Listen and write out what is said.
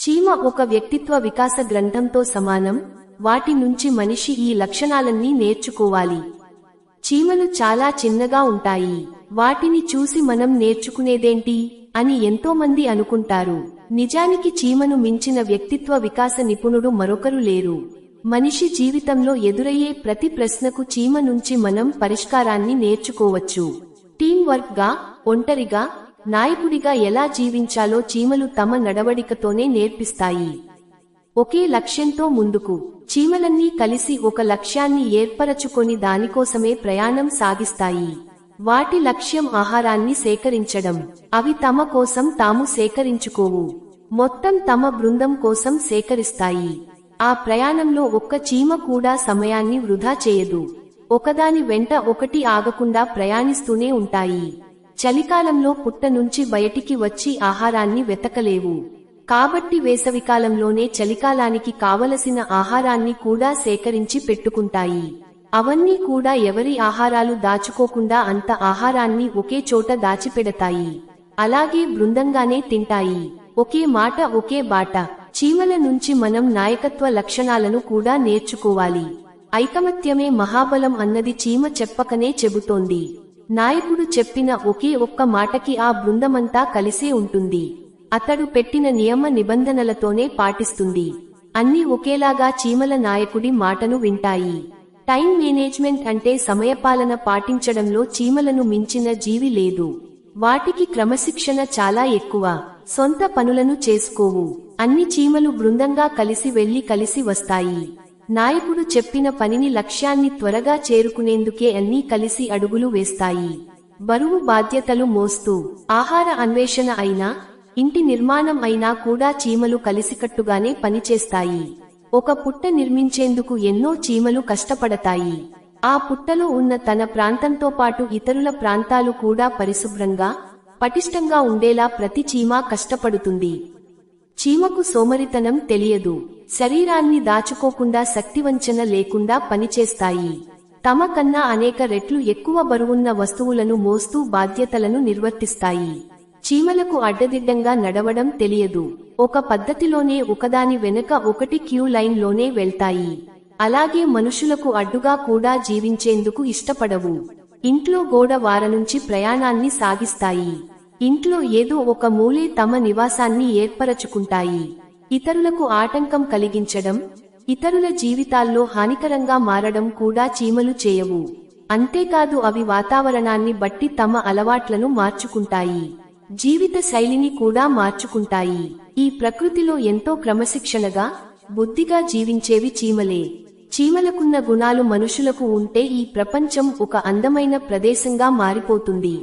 చీమ ఒక వ్యక్తిత్వ వికాస గ్రంథంతో సమానం. వాటి నుంచి మనిషి ఈ లక్షణాలన్నీ నేర్చుకోవాలి. చీమలు చాలా చిన్నగా ఉంటాయి. వాటిని చూసి మనం నేర్చుకునేదేంటి? అని ఎంతో మంది అనుకుంటారు. నిజానికి చీమను మించిన వ్యక్తిత్వ వికాస నిపుణుడు మరొకరు లేరు. మనిషి జీవితంలో ఎదురయ్యే ప్రతి ప్రశ్నకు చీమ నుంచి మనం పరిష్కారాన్ని నేర్చుకోవచ్చు. టీం వర్క్గా ఒంటరిగా నాయకుడిగా ఎలా జీవించాలో చీమలు తమ నడవడికతోనే నేర్పిస్తాయి. ఒకే లక్ష్యంతో ముందుకు చీమలన్నీ కలిసి ఒక లక్ష్యాన్ని ఏర్పరచుకొని దానికోసమే ప్రయాణం సాగిస్తాయి. వాటి లక్ష్యం ఆహారాన్ని సేకరించడం. అవి తమ కోసం తాము సేకరించుకోవు. మొత్తం తమ బృందం కోసం సేకరిస్తాయి. ఆ ప్రయాణంలో ఒక్క చీమ కూడా సమయాన్ని వృధా చేయదు. ఒకదాని వెంట ఒకటి ఆగకుండా ప్రయాణిస్తూనే ఉంటాయి. చలికాలంలో పుట్ట నుంచి బయటికి వచ్చి ఆహారాన్ని వెతకలేవు. కాబట్టి వేసవికాలంలోనే చలికాలానికి కావలసిన ఆహారాన్ని కూడా సేకరించి పెట్టుకుంటాయి. అవన్నీ కూడా ఎవరి ఆహారాలు దాచుకోకుండా అంత ఆహారాన్ని ఒకే చోట దాచిపెడతాయి. అలాగే బృందంగానే తింటాయి. ఒకే మాట ఒకే బాట. చీమల నుంచి మనం నాయకత్వ లక్షణాలను కూడా నేర్చుకోవాలి. ఐకమత్యమే మహాబలం అన్నది చీమ చెప్పకనే చెబుతోంది. నాయకుడు చెప్పిన ఒకే ఒక్క మాటకి ఆ బృందమంతా కలిసే ఉంటుంది. అతడు పెట్టిన నియమ నిబంధనలతోనే పాటిస్తుంది. అన్ని ఒకేలాగా చీమల నాయకుడి మాటను వింటాయి. టైం మేనేజ్మెంట్ అంటే సమయపాలన పాటించడంలో చీమలను మించిన జీవి లేదు. వాటికి క్రమశిక్షణ చాలా ఎక్కువ. సొంత పనులను చేసుకోవు. అన్ని చీమలు బృందంగా కలిసి వెళ్ళి కలిసి వస్తాయి. నాయకుడు చెప్పిన పనిని లక్ష్యాన్ని త్వరగా చేరుకునేందుకే అన్నీ కలిసి అడుగులు వేస్తాయి. బరువు బాధ్యతలు మోస్తూ ఆహార అన్వేషణ అయినా ఇంటి నిర్మాణం అయినా కూడా చీమలు కలిసికట్టుగానే పనిచేస్తాయి. ఒక పుట్ట నిర్మించేందుకు ఎన్నో చీమలు కష్టపడతాయి. ఆ పుట్టలో ఉన్న తన ప్రాంతంతో పాటు ఇతరుల ప్రాంతాలు కూడా పరిశుభ్రంగా పటిష్టంగా ఉండేలా ప్రతి చీమ కష్టపడుతుంది. చీమకు సోమరితనం తెలియదు. శరీరాన్ని దాచుకోకుండా శక్తివంచన లేకుండా పనిచేస్తాయి. తమ కన్నా అనేక రెట్లు ఎక్కువ బరువున్న వస్తువులను మోస్తూ బాధ్యతలను నిర్వర్తిస్తాయి. చీమలకు అడ్డదిడ్డంగా నడవడం తెలియదు. ఒక పద్ధతిలోనే ఒకదాని వెనుక ఒకటి క్యూ లైన్లోనే వెళ్తాయి. అలాగే మనుషులకు అడ్డుగా కూడా జీవించేందుకు ఇష్టపడవు. ఇంట్లో గోడ వార నుంచి ప్రయాణాన్ని సాగిస్తాయి. ఇంట్లో ఏదో ఒక మూలే తమ నివాసాన్ని ఏర్పరచుకుంటాయి. ఇతరులకు ఆటంకం కలిగించడం ఇతరుల జీవితాల్లో హానికరంగా మారడం కూడా చీమలు చేయవు. అంతేకాదు అవి వాతావరణాన్ని బట్టి తమ అలవాట్లను మార్చుకుంటాయి. జీవిత శైలిని కూడా మార్చుకుంటాయి. ఈ ప్రకృతిలో ఎంతో క్రమశిక్షణగా బుద్ధిగా జీవించేవి చీమలే. చీమలకున్న గుణాలు మనుషులకు ఉంటే ఈ ప్రపంచం ఒక అందమైన ప్రదేశంగా మారిపోతుంది.